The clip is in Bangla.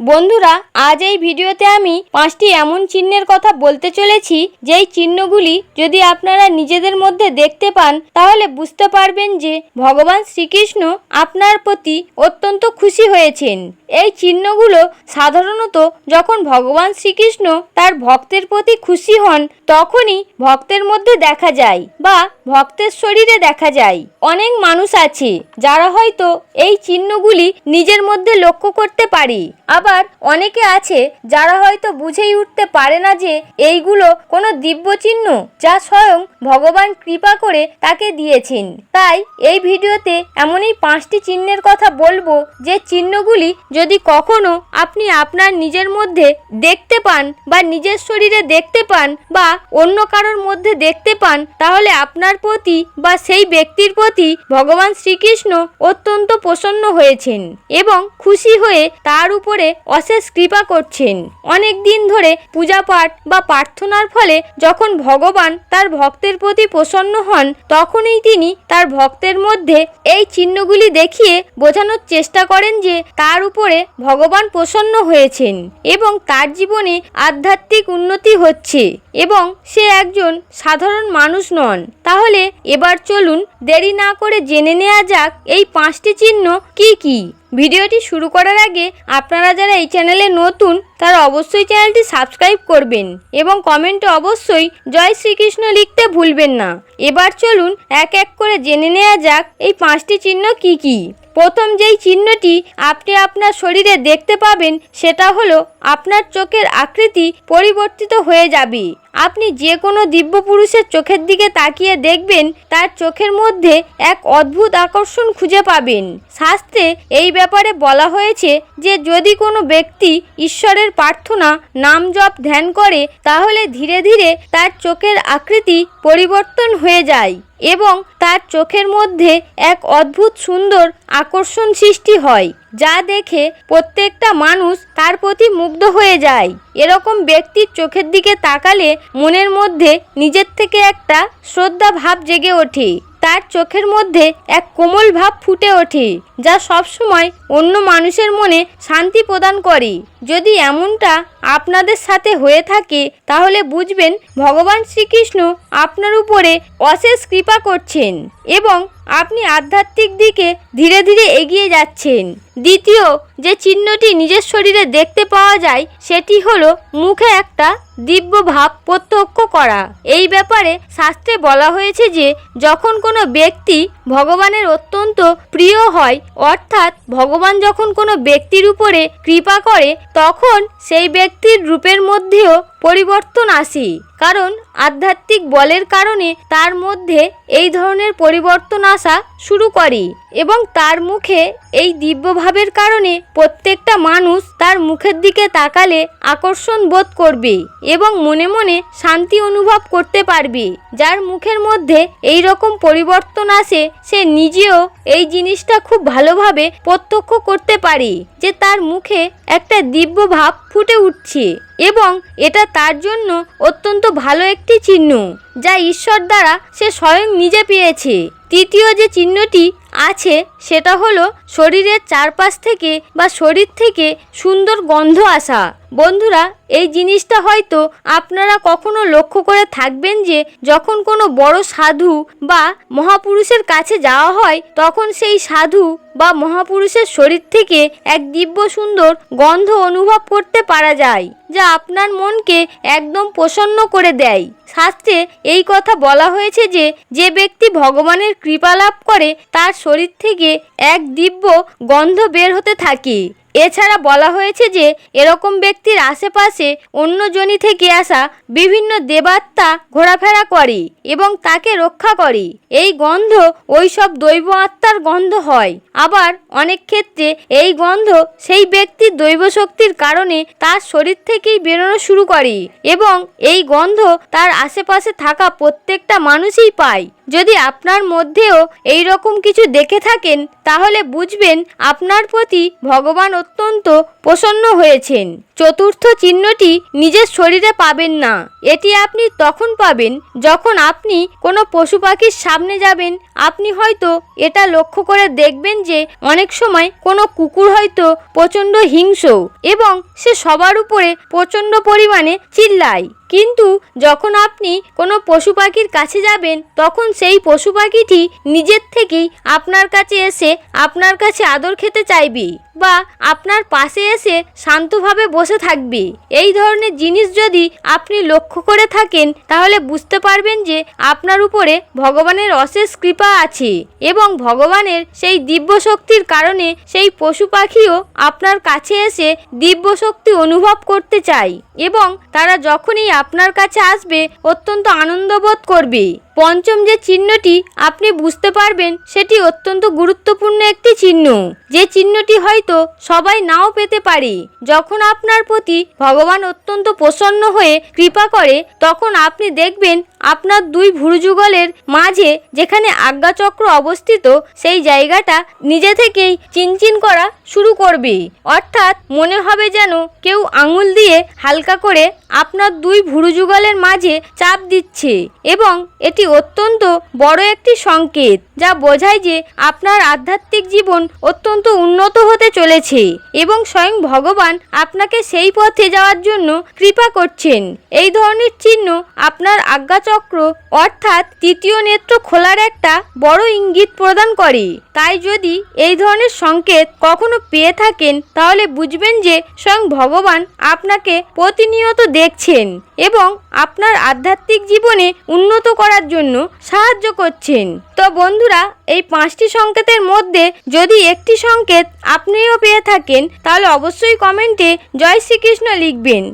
বন্ধুরা, আজ এই ভিডিওতে আমি পাঁচটি এমন চিহ্নের কথা বলতে চলেছি, যেই চিহ্নগুলি যদি আপনারা নিজেদের মধ্যে দেখতে পান, তাহলে বুঝতে পারবেন যে ভগবান শ্রীকৃষ্ণ আপনার প্রতি অত্যন্ত খুশি হয়েছেন। এই চিহ্নগুলো সাধারণত যখন ভগবান শ্রীকৃষ্ণ তার ভক্তের প্রতি খুশি হন, তখনই ভক্তের মধ্যে দেখা যায় বা ভক্তের শরীরে দেখা যায়। অনেক মানুষ আছে, যারা হয়তো এই চিহ্নগুলি নিজের মধ্যে লক্ষ্য করতে পারে। আবার অনেকে আছে যারা হয়তো বুঝেই উঠতে পারে না যে এইগুলো কোনো দিব্য চিহ্ন যা স্বয়ং ভগবান কৃপা করে তাকে দিয়েছেন। তাই এই ভিডিওতে এমনই পাঁচটি চিহ্নের কথা বলব যে চিহ্নগুলি যদি কখনো আপনি আপনার নিজের মধ্যে দেখতে পান বা নিজের শরীরে দেখতে পান বা অন্য কারোর মধ্যে দেখতে পান, তাহলে আপনার প্রতি বা সেই ব্যক্তির প্রতি ভগবান শ্রীকৃষ্ণ অত্যন্ত প্রসন্ন হয়েছেন এবং খুশি হয়ে তার উপরে অশেষ কৃপা করছেন। অনেক দিন ধরে পূজা পাঠ বা প্রার্থনার ফলে যখন ভগবান তার ভক্তের প্রতি প্রসন্ন হন, তখনই তিনি তার ভক্তের মধ্যে এই চিহ্নগুলি দেখিয়ে বোঝানোর চেষ্টা করেন যে তার উপরে ভগবান প্রসন্ন হয়েছেন এবং তার জীবনে আধ্যাত্মিক উন্নতি হচ্ছে এবং সে একজন সাধারণ মানুষ নন। তাহলে এবার চলুন দেরি না করে জেনে নেওয়া যাক এই পাঁচটি চিহ্ন কি কি। ভিডিওটি শুরু করার আগে আপনারা যারা এই চ্যানেলে নতুন, তারা অবশ্যই চ্যানেলটি সাবস্ক্রাইব করবেন এবং কমেন্টে অবশ্যই জয় শ্রীকৃষ্ণ লিখতে ভুলবেন না। এবার চলুন এক এক করে জেনে নেওয়া যাক এই পাঁচটি চিহ্ন কি কি। প্রথম যেই চিহ্নটি আপনি আপনার শরীরে দেখতে পাবেন, সেটা হলো আপনার চোখের আকৃতি পরিবর্তিত হয়ে যাবে। আপনি যে কোনো দিব্য পুরুষের চোখের দিকে তাকিয়ে দেখবেন, তার চোখের মধ্যে এক অদ্ভুত আকর্ষণ খুঁজে পাবেন। শাস্ত্রে এই ব্যাপারে বলা হয়েছে যে, যদি কোনো ব্যক্তি ঈশ্বরের প্রার্থনা, নাম জপ ধ্যান করে, তাহলে ধীরে ধীরে তার চোখের আকৃতি পরিবর্তন হয়ে যায় এবং তার চোখের মধ্যে এক অদ্ভুত সুন্দর আকর্ষণ সৃষ্টি হয়। যা দেখে প্রত্যেকটা মানুষ তার প্রতি মুগ্ধ হয়ে যায়। এরকম ব্যক্তির চোখের দিকে তাকালে মনের মধ্যে নিজের থেকে একটা শ্রদ্ধা ভাব জেগে ওঠে। তার চোখের মধ্যে এক কোমল ভাব ফুটে ওঠে, যা সবসময় অন্য মানুষের মনে শান্তি প্রদান করে। যদি এমনটা আপনাদের সাথে হয়ে থাকে, তাহলে বুঝবেন ভগবান শ্রীকৃষ্ণ আপনার উপরে অশেষ কৃপা করছেন এবং আপনি আধ্যাত্মিক দিকে ধীরে ধীরে এগিয়ে যাচ্ছেন। দ্বিতীয়, যে চিহ্নটি নিজের শরীরে দেখতে পাওয়া যায়, সেটি হলো মুখে একটা দিব্য ভাব প্রত্যক্ষ করা। এই ব্যাপারে শাস্ত্রে বলা হয়েছে যে, যখন কোনো ব্যক্তি ভগবানের অত্যন্ত প্রিয় হয়, অর্থাৎ ভগবান যখন কোনো ব্যক্তির উপরে কৃপা করে, তখন সেই ব্যক্তির রূপের মধ্যেও পরিবর্তন আসে। কারণ আধ্যাত্মিক বলের কারণে তার মধ্যে এই ধরনের পরিবর্তন আসা শুরু করে এবং তার মুখে এই দিব্যভাবের কারণে প্রত্যেকটা মানুষ তার মুখের দিকে তাকালে আকর্ষণ বোধ করবে এবং মনে মনে শান্তি অনুভব করতে পারবে। যার মুখের মধ্যে এই রকম পরিবর্তন আসে, সে নিজেও এই জিনিসটা খুব ভালোভাবে প্রত্যক্ষ করতে পারে যে তার মুখে একটা দিব্য ভাব ফুটে উঠছে এবং এটা তার জন্য অত্যন্ত ভালো একটি চিহ্ন, যা ঈশ্বর দ্বারা সে স্বয়ং নিজে পেয়েছে। তৃতীয় যে চিহ্নটি আছে, সেটা হলো শরীরের চারপাশ থেকে বা শরীর থেকে সুন্দর গন্ধ আসা। বন্ধুরা, এই জিনিসটা হয়তো আপনারা কখনো লক্ষ্য করে থাকবেন যে, যখন কোনো বড় সাধু বা মহাপুরুষের কাছে যাওয়া হয়, তখন সেই সাধু বা মহাপুরুষের শরীর থেকে এক দিব্য সুন্দর গন্ধ অনুভব করতে পারা যায়, যা আপনার মনকে একদম প্রসন্ন করে দেয়। শাস্ত্রে এই কথা বলা হয়েছে যে যে ব্যক্তি ভগবানের কৃপা লাভ করে, তার শরীর থেকে এক দিব্য গন্ধ বের হতে থাকে। এছাড়া বলা হয়েছে যে, এরকম ব্যক্তির আশেপাশে অন্য জনি থেকে আসা বিভিন্ন দেবাত্মা ঘোরাফেরা করে এবং তাকে রক্ষা করে। এই গন্ধ ওই সব দৈব আত্মার গন্ধ হয়। আবার অনেক ক্ষেত্রে এই গন্ধ সেই ব্যক্তির দৈব শক্তির কারণে তার শরীর থেকেই বেরোনো শুরু করে এবং এই গন্ধ তার আশেপাশে থাকা প্রত্যেকটা মানুষই পায়। যদি আপনার মধ্যেও এই রকম কিছু দেখে থাকেন, তাহলে বুঝবেন আপনার প্রতি ভগবান অত্যন্ত প্রসন্ন হয়েছেন। চতুর্থ চিহ্নটি নিজের শরীরে পাবেন না। এটি আপনি তখন পাবেন যখন আপনি কোনো পশু পাখির সামনে যাবেন। আপনি হয়তো এটা লক্ষ্য করে দেখবেন যে অনেক সময় কোনো কুকুর হয়তো প্রচণ্ড হিংস্র এবং সে সবার উপরে প্রচণ্ড পরিমাণে চিল্লায়। কিন্তু যখন আপনি কোনো পশু পাখির কাছে যাবেন, তখন সেই পশু পাখিটি নিজের থেকেই আপনার কাছে এসে আপনার কাছে আদর খেতে চাইবে বা আপনার পাশে এসে শান্তভাবে বসে থাকবে। এই ধরনের জিনিস যদি আপনি লক্ষ্য করে থাকেন, তাহলে বুঝতে পারবেন যে আপনার উপরে ভগবানের অশেষ কৃপা আছে এবং ভগবানের সেই দিব্য শক্তির কারণে সেই পশু পাখিও আপনার কাছে এসে দিব্য শক্তি অনুভব করতে চায় এবং তারা যখনই আপনার কাছে আসবে অত্যন্ত আনন্দ বোধ করবে। পঞ্চম যে চিহ্নটি আপনি বুঝতে পারবেন, সেটি অত্যন্ত গুরুত্বপূর্ণ একটি চিহ্ন। যে চিহ্নটি হয়তো সবাই নাও পেতে পারে। যখন আপনার প্রতি ভগবান অত্যন্ত প্রসন্ন হয়ে কৃপা করে, তখন আপনি দেখবেন আপনার দুই ভুরুযুগলের মাঝে যেখানে আজ্ঞাচক্র অবস্থিত, সেই জায়গাটা নিজে থেকেই চিনচিন করা শুরু করবে। অর্থাৎ মনে হবে যেন কেউ আঙুল দিয়ে হালকা করে আপনার দুই ভুরুযুগলের মাঝে চাপ দিচ্ছে এবং এটি অত্যন্ত বড় একটি সংকেত যা বোঝায় যে আপনার আধ্যাত্মিক জীবন অত্যন্ত উন্নত হতে চলেছে এবং স্বয়ং ভগবান আপনাকে সেই পথে যাওয়ার জন্য কৃপা করছেন। এই ধরনের চিহ্ন আপনার আজ্ঞাচক্র অর্থাৎ তৃতীয় নেত্র খোলার একটা বড় ইঙ্গিত প্রদান করে। তাই যদি এই ধরনের সংকেত কখনো পেয়ে থাকেন, তাহলে বুঝবেন যে স্বয়ং ভগবান আপনাকে প্রতিনিয়ত দেখছেন এবং আপনার আধ্যাত্মিক জীবনে উন্নত করার জন্য সাহায্য করছেন। তো বন্ধুরা, এই পাঁচটি সংকেতের মধ্যে যদি একটি সংকেত আপনিও পেয়ে থাকেন, তাহলে অবশ্যই কমেন্টে জয় শ্রীকৃষ্ণ লিখবেন।